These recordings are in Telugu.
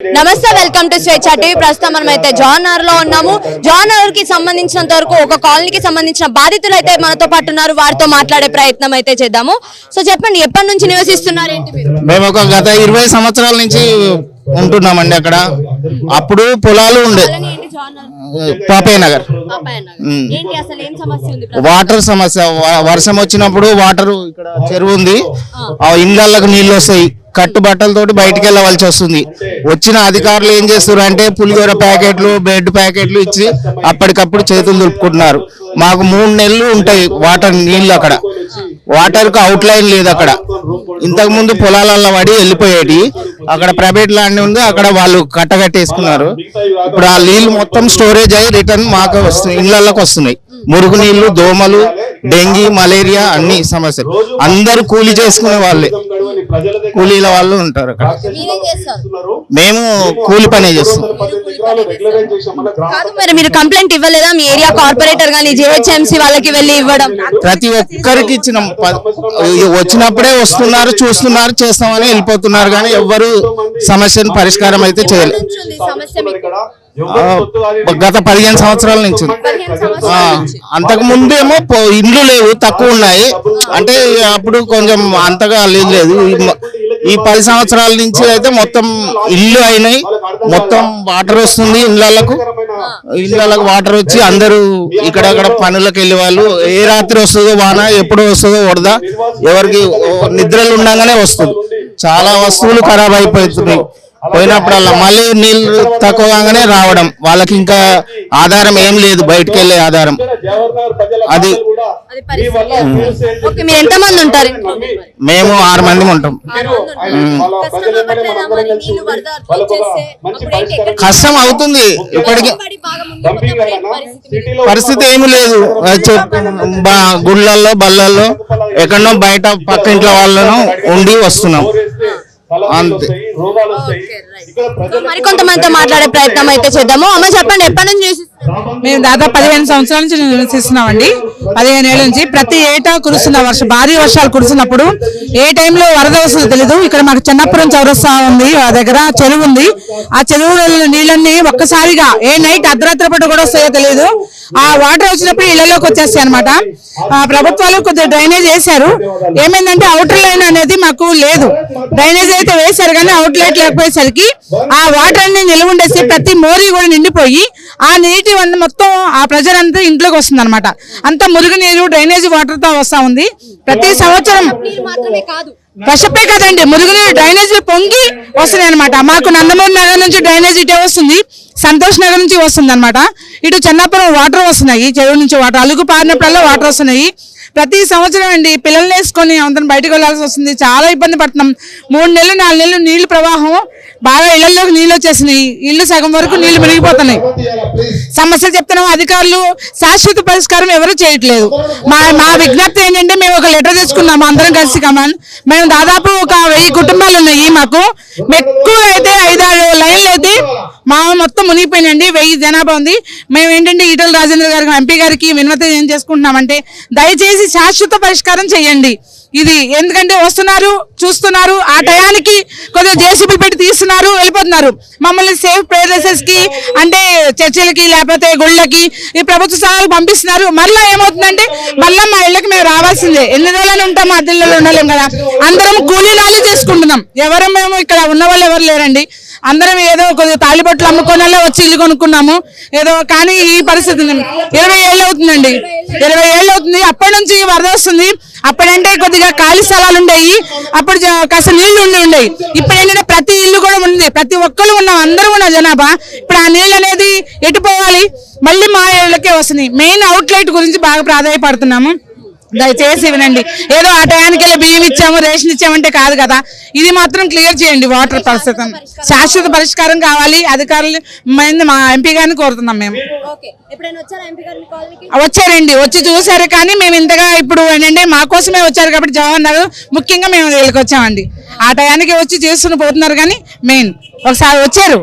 నమస్తే వెల్కమ్ టు స్వేచ్ఛ టీవీ. ప్రస్తుతం మనం అయితే జానర్లో ఉన్నాము. జానర్కి సంబంధించినంత వరకు ఒక కాలనీకి సంబంధించిన బాధితులు అయితే మనతో పాటు ఉన్నారు. వారితో మాట్లాడే ప్రయత్నం అయితే చేద్దాము. సో చెప్పండి ఎప్పటి నుంచి నివసిస్తున్నారు ఏంటి మీరు? మేము ఒక గత ఇరవై సంవత్సరాల నుంచి ఉంటున్నామండి అక్కడ. అప్పుడు పొలాలు ఉండే కాలనీ ఏంటి జానర్ పాపయ్య నగర్. పాపాయ నగర్. మ్. ఏంటి అసలు ఏం సమస్య ఉంది ప్రస్తుతం? వాటర్ సమస్య. వ- వర్షం వచ్చినప్పుడు వాటర్ ఇక్కడ చెరువు ఉంది. ఆ. ఇళ్ళకు నీళ్ళు వస్తాయి. కట్టు బట్టలతోటి బయటికి వెళ్ళవలసి వస్తుంది. వచ్చిన అధికారులు ఏం చేస్తారు అంటే పులిహోర ప్యాకెట్లు బ్రెడ్ ప్యాకెట్లు ఇచ్చి అప్పటికప్పుడు చేతులు దులుపుకుంటున్నారు. మాకు మూడు నెలలు ఉంటాయి వాటర్ నీళ్ళు అక్కడ. వాటర్కు అవుట్ లైన్ లేదు అక్కడ. ఇంతకు ముందు పొలాలలో పడి వెళ్ళిపోయేటి. అక్కడ ప్రైవేట్ ల్యాండ్ ఉంది అక్కడ వాళ్ళు కట్టగట్టేసుకున్నారు ఇప్పుడు ఆ నీళ్ళు మొత్తం స్టోరేజ్ అయ్యి రిటర్న్ మాకు వస్తున్నాయి ఇళ్ళలోకి వస్తున్నాయి. మురుగు నీళ్ళు దోమలు డెంగీ మలేరియా అన్ని సమస్యలు. అందరూ కూలీ చేసుకునే వాళ్ళే. కూలీల వాళ్ళు ఉంటారు అక్కడ. మేము కూలి పనే చేస్తాం. కాదు మరి మీరు కంప్లైంట్ ఇవ్వలేదా? మీ ఏరియా కార్పొరేటర్ గానీ జిహెచ్ఎంసీ వాళ్ళకి వెళ్ళి ఇవ్వడం. ప్రతి ఒక్కరికి ఇచ్చిన వచ్చినప్పుడే వస్తున్నారు చూస్తున్నారు చేస్తామని వెళ్ళిపోతున్నారు కానీ ఎవ్వరు సమస్యను పరిష్కారం అయితే చేయలేదు గత పదిహేను సంవత్సరాల నుంచి. అంతకు ముందేమో ఇండ్లు లేవు తక్కువ ఉన్నాయి. అంటే అప్పుడు కొంచెం అంతగా లేదు లేదు. ఈ పది సంవత్సరాల నుంచి అయితే మొత్తం ఇల్లు అయినాయి. మొత్తం వాటర్ వస్తుంది ఇళ్ళకు ఇళ్ళకు వాటర్ వచ్చి అందరూ ఇక్కడక్కడ పనులకు వెళ్ళే వాళ్ళు. ఏ రాత్రి వస్తుందో వాన ఎప్పుడు వస్తుందో వరద. ఎవరికి నిద్రలు ఉండగానే వస్తుంది. చాలా వస్తువులు ఖరాబ్ అయిపోతున్నాయి. పోయినప్పుడల్లా మళ్ళీ నీళ్ళు తక్కువ కాగానే రావడం. వాళ్ళకి ఇంకా ఆధారం ఏం లేదు బయటకు వెళ్ళే ఆధారం. అది అది పరిస్థితి ఓకే మీరు ఎంత మంది ఉంటారు? మేము ఆరు మంది ఉంటాం. కష్టం అవుతుంది. ఇప్పటికి పరిస్థితి ఏమి లేదు. గుళ్ళల్లో బళ్ళల్లో ఎక్కడో బయట పక్క ఇంట్లో వాళ్ళను ఉండి వస్తున్నాం. అంతే. సో మరికొంతమందితో మాట్లాడే ప్రయత్నం అయితే చేద్దాము అమ్మ చెప్పండి ఎప్పటి నుంచి? మేము దాదాపు పదిహేను సంవత్సరాల నుంచి నివసిస్తున్నామండి పదిహేను ఏళ్ళ నుంచి ప్రతి ఏటా కురుస్తున్న వర్షం భారీ వర్షాలు కురుస్తున్నప్పుడు ఏ టైంలో వరద వస్తుందో తెలీదు. ఇక్కడ మాకు చిన్నపురం చౌరస్తా ఉంది ఆ దగ్గర చెరువు ఉంది. ఆ చెరువు నీళ్ళన్నీ ఒక్కసారిగా ఏ నైట్ అర్ధరాత్రి పూట కూడా వస్తాయో తెలియదు ఆ వాటర్ వచ్చినప్పుడు ఇళ్ళలోకి వచ్చేస్తాయి అనమాట ప్రభుత్వాలు కొద్దిగా డ్రైనేజ్ వేశారు. ఏమైందంటే అవుటర్ లైన్ అనేది మాకు లేదు. డ్రైనేజ్ అయితే వేశారు కానీ అవుట్ లైట్ లేకపోయేసరికి ఆ వాటర్ అన్ని నిల్వ ఉండేసి ప్రతి మోరీ కూడా నిండిపోయి ఆ నీటి మొత్తం ఆ ప్రజలంతా అంతా ఇంట్లోకి వస్తుంది అనమాట అంత మురుగు నీరు డ్రైనేజ్ వాటర్తో వస్తా ఉంది. ప్రతి సంవత్సరం నీరు వర్షపే కదండి మురుగునీరు డ్రైనేజ్ పొంగి వస్తున్నాయి అనమాట మాకు నందమూరి నగర్ నుంచి డ్రైనేజ్ ఇటే వస్తుంది సంతోష్ నగర్ నుంచి వస్తుంది అనమాట ఇటు చెన్నాపురం వాటర్ వస్తున్నాయి చెరువు నుంచి వాటర్ అలుగు పారినప్పుడల్లా వాటర్ వస్తున్నాయి. ప్రతి సంవత్సరం అండి పిల్లల్ని వేసుకొని అందరం బయటకు వెళ్ళాల్సి వస్తుంది. చాలా ఇబ్బంది పడుతున్నాం. మూడు నెలలు నాలుగు నెలలు నీళ్ళు ప్రవాహం. బాగా ఇళ్ళలోకి నీళ్ళు వచ్చేసినాయి. ఇల్లు సగం వరకు నీళ్ళు మునిగిపోతున్నాయి. సమస్య చెప్తున్నాం అధికారులు శాశ్వత పరిష్కారం ఎవరు చేయట్లేదు. మా మా విజ్ఞప్తి ఏంటంటే మేము ఒక లెటర్ తెచ్చుకున్నాము అందరం కలిసి కమాన్. మేము దాదాపు ఒక వెయ్యి కుటుంబాలు ఉన్నాయి మాకు. ఎక్కువ అయితే ఐదారు లైన్లు అయితే మా మొత్తం మునిగిపోయినండి వెయ్యి జనాభా ఉంది. మేము ఏంటంటే ఈటల రాజేంద్ర గారికి ఎంపీ గారికి వినతి ఏం చేసుకుంటున్నామంటే దయచేసి శాశ్వత పరిష్కారం చేయండి. ఇది ఎందుకంటే వస్తున్నారు చూస్తున్నారు ఆ టయానికి కొద్దిగా జేసీబీ పెట్టి తీస్తున్నారు వెళ్ళిపోతున్నారు. మమ్మల్ని సేఫ్ ప్లేసెస్కి అంటే చర్చిలకి లేకపోతే గుళ్ళకి ఈ ప్రభుత్వ స్థానాలకు పంపిస్తున్నారు. మళ్ళీ ఏమవుతుందంటే మళ్ళీ మా ఇళ్ళకి మేము రావాల్సిందే. ఎన్ని రోజులు ఉంటాం అద్దెల్లో ఉండలేం కదా. అందరం కూలీలాగే చేసుకుంటున్నాం. ఎవరు మేము ఇక్కడ ఉన్న వాళ్ళు ఎవరు లేరండి. అందరం ఏదో కొద్దిగా తాలిబొట్లు అమ్ముకోనల్లే వచ్చి ఇల్లు కొనుక్కున్నాము. ఏదో కానీ ఈ పరిస్థితి ఇరవై ఏళ్ళు అవుతుందండి. ఇరవై ఏళ్ళు అవుతుంది. అప్పటి నుంచి వరద వస్తుంది. అప్పుడంటే కొద్దిగా ఖాళీ స్థలాలు ఉండేవి. అప్పుడు కాస్త నీళ్ళు ఉండి ఉండేవి. ఇప్పుడు ఏంటంటే ప్రతి ఇల్లు కూడా ఉంది. ప్రతి ఒక్కరు ఉన్నాం. అందరూ ఉన్న జనాభా. ఇప్పుడు ఆ నీళ్ళు అనేది ఎటు పోవాలి? మళ్ళీ మా ఏళ్ళకే వస్తుంది. మెయిన్ అవుట్ లైట్ గురించి బాగా ప్రాధాన్యపడుతున్నాము దయచేసి వినండి. ఏదో ఆ టయానికి బియ్యం ఇచ్చాము రేషన్ ఇచ్చామంటే కాదు కదా. ఇది మాత్రం క్లియర్ చేయండి వాటర్ పరిస్థితి. శాశ్వత పరిష్కారం కావాలి అధికారులు మైంది మా ఎంపీ గారిని కోరుతున్నాం మేము. వచ్చారండి. వచ్చి చూసారు కానీ మేము ఇంతగా ఇప్పుడు ఏంటంటే మా కోసమే వచ్చారు కాబట్టి జవహర్ నగర్ ముఖ్యంగా మేము వీళ్ళకి వచ్చామండి. ఆ టయానికి వచ్చి చేస్తున్న పోతున్నారు కానీ మెయిన్. ఒకసారి వచ్చారు.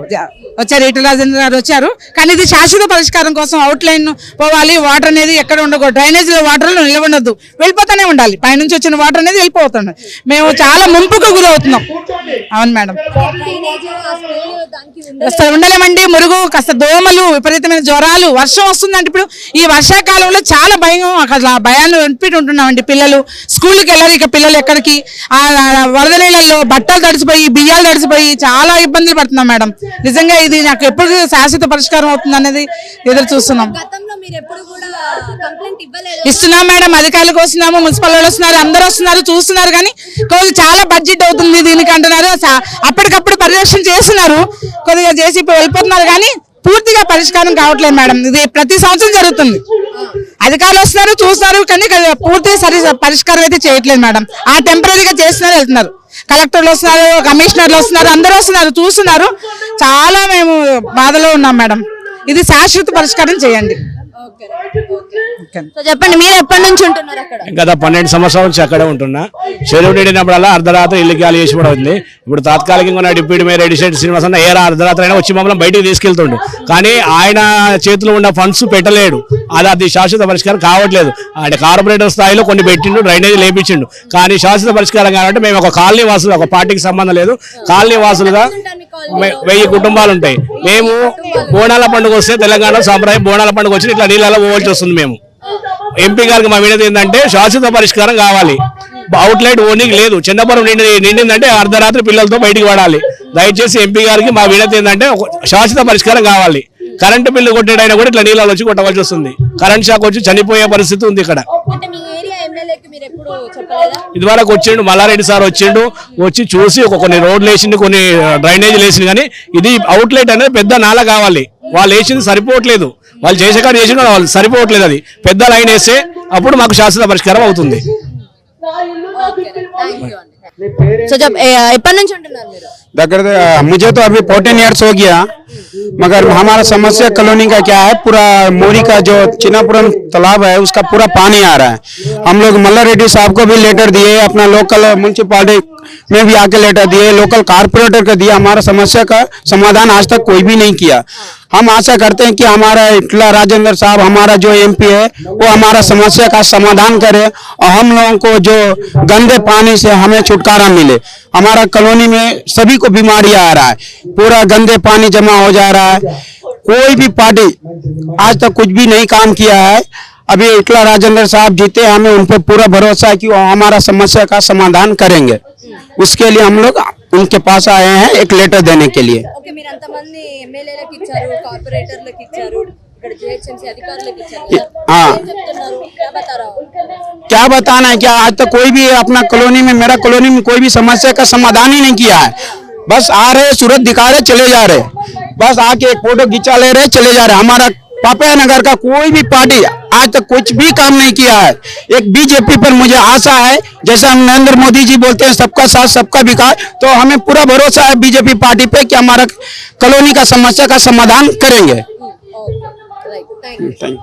వచ్చారు. ఈటల రాజేంద్ర గారు వచ్చారు. కానీ ఇది శాశ్వత పరిష్కారం కోసం అవుట్ లైన్ పోవాలి. వాటర్ అనేది ఎక్కడ ఉండకూడదు. డ్రైనేజ్లో వాటర్ నిలబడద్దు వెళ్ళిపోతూనే ఉండాలి. పైనుంచి వచ్చిన వాటర్ అనేది వెళ్ళిపోతుంది. మేము చాలా ముంపుకు గురవుతున్నాం. అవును మేడం. అసలు ఉండలేమండి. మురుగు కాస్త దోమలు విపరీతమైన జ్వరాలు వర్షం వస్తుందంటే ఇప్పుడు ఈ వర్షాకాలంలో చాలా భయం అసలు ఆ భయాన్ని వెంపిటి ఉంటున్నామండి పిల్లలు. స్కూల్కి వెళ్ళరు ఇక పిల్లలు ఎక్కడికి? ఆ వరద నీళ్ళల్లో బట్టలు తడిసిపోయి బియ్యాలు తడిసిపోయి చాలా ఇబ్బందులు పడుతున్నాం మేడం. నిజంగా ఇది నాకు ఎప్పుడు శాశ్వత పరిష్కారం అవుతుంది అనేది ఎదురు చూస్తున్నాం. ఇస్తున్నాం మేడం అధికారులకు వస్తున్నాము మున్సిపల్ వాళ్ళు వస్తున్నారు అందరూ వస్తున్నారు చూస్తున్నారు కానీ చాలా బడ్జెట్ అవుతుంది దీనికి అంటున్నారు. అప్పటికప్పుడు పర్యవేక్షణ చేస్తున్నారు. కొద్దిగా చేసి వెళ్ళిపోతున్నారు కానీ పూర్తిగా పరిష్కారం కావట్లేదు మేడం. ఇది ప్రతి సంవత్సరం జరుగుతుంది. అధికారులు వస్తున్నారు చూస్తున్నారు కానీ పూర్తిగా సరి పరిష్కారం అయితే చేయట్లేదు మేడం. ఆ టెంపరీగా చేస్తున్నారు వెళ్తున్నారు. కలెక్టర్లు వస్తున్నారు కమిషనర్లు వస్తున్నారు అందరూ వస్తున్నారు చూస్తున్నారు. చాలా మేము బాధలో ఉన్నాం మేడం. ఇది శాశ్వత పరిష్కారం చేయండి. సో చెప్పండి మీరు ఎప్పటి నుంచి ఉంటున్నారు అక్కడ? గత పన్నెండు సంవత్సరాల నుంచి అక్కడే ఉంటున్నా. చెరువు నిండినప్పుడల్లా అర్ధరాత్రి ఇల్లు ఖాళీ చేసి కూడా ఉంది. ఇప్పుడు తాత్కాలికంగా ఉన్న డిప్యూటీ మేయర్ ఎడిషెట్ శ్రీనివాస్ అన్న ఏరా అర్ధరాత్రి అయినా వచ్చి మమ్మల్ని బయటికి తీసుకెళ్తుండు. కానీ ఆయన చేతిలో ఉన్న ఫండ్స్ పెట్టలేడు. అది అది శాశ్వత పరిష్కారం కావట్లేదు. ఆయన కార్పొరేటర్ స్థాయిలో కొన్ని పెట్టిండు డ్రైనేజ్ లేపించిండు. కానీ శాశ్వత పరిష్కారం కాబట్టి మేము ఒక కాలనీ వాసులు ఒక పార్టీకి సంబంధం లేదు. కాలనీ వాసులుగా వెయ్యి కుటుంబాలు ఉంటాయి. మేము బోనాల పండుగ వస్తే తెలంగాణ సాంప్రదాయం బోనాల పండుగ వచ్చి ఇట్లా నీళ్ళలో పోవాల్సి వస్తుంది మేము. ఎంపీ గారికి మా వినతి ఏంటంటే శాశ్వత పరిష్కారం కావాలి. అవుట్లైట్ ఓనింగ్ లేదు. చిన్నపురం నిండి నిండిందంటే అర్ధరాత్రి పిల్లలతో బయటికి పడాలి దయచేసి ఎంపీ గారికి మా వినతి ఏంటంటే శాశ్వత పరిష్కారం కావాలి. కరెంటు బిల్లు కొట్టేటైనా కూడా ఇట్లా నీళ్ళలో వచ్చి కొట్టవలసి వస్తుంది. కరెంట్ షాక్ వచ్చి చనిపోయే పరిస్థితి ఉంది ఇక్కడ. చెప్పలేదా? ఇదివరకు వచ్చిండు మల్లారెడ్డి సార్ వచ్చిండు వచ్చి చూసి ఒక కొన్ని రోడ్లు వేసిండు కొన్ని డ్రైనేజీలు వేసిండు కానీ ఇది అవుట్లెట్ అనేది పెద్ద నాల కావాలి. వాళ్ళు వేసింది సరిపోవట్లేదు. వాళ్ళు చేసే కాదు చేసిన వాళ్ళు సరిపోవట్లేదు అది. పెద్ద లైన్ వేస్తే అప్పుడు మాకు శాశ్వత పరిష్కారం అవుతుంది. సో ఎప్పటి నుంచి ఉంటున్నారు మీరు? दगर मुझे तो अभी फोर्टीन ईयर्स हो गया, मगर हमारा समस्या कॉलोनी का क्या है, पूरा मोरी का जो चिनापुरम तालाब है, उसका पूरा पानी आ रहा है। हम लोग मल्ला रेड्डी साहब को भी लेटर दिए, अपना लोकल म्यूनसिपाली में भी आके लेटर दिए लोकल कारपोरेटर को दिया, हमारा समस्या का समाधान आज तक कोई भी नहीं किया। हम आशा करते हैं कि हमारा इटला राजेंद्र साहब, हमारा जो एमपी है, वो हमारा समस्या का समाधान करे और हम लोगों को जो गंदे पानी से हमें छुटकारा मिले। हमारा कॉलोनी में सभी को बीमारी आ रहा है। पूरा गंदे पानी जमा हो जा रहा है। कोई भी पार्टी आज तक कुछ भी नहीं काम किया है। अभी इटला राजेंद्र साहब जीते हमें उन पर पूरा भरोसा है कि वो हमारा समस्या का समाधान करेंगे। उसके लिए हम लोग उनके पास आए हैं एक लेटर देने के लिए। हाँ? क्या बताना है? क्या आज तक कोई भी अपना कॉलोनी में मेरा कॉलोनी में कोई भी समस्या का समाधान ही नहीं किया है। बस आ रहे सूरत दिखा रहे चले जा रहे बस आके एक फ़ोटो खींचा ले रहे चले जा रहे हमारा पापा नगर का कोई भी पार्टी आज तक कुछ भी काम नहीं किया है। एक बीजेपी पर मुझे आशा है जैसे हम नरेंद्र मोदी जी बोलते हैं सबका साथ सबका विकास तो हमें पूरा भरोसा है बीजेपी पार्टी पे कि हमारा कॉलोनी का समस्या का समाधान करेंगे। Thank you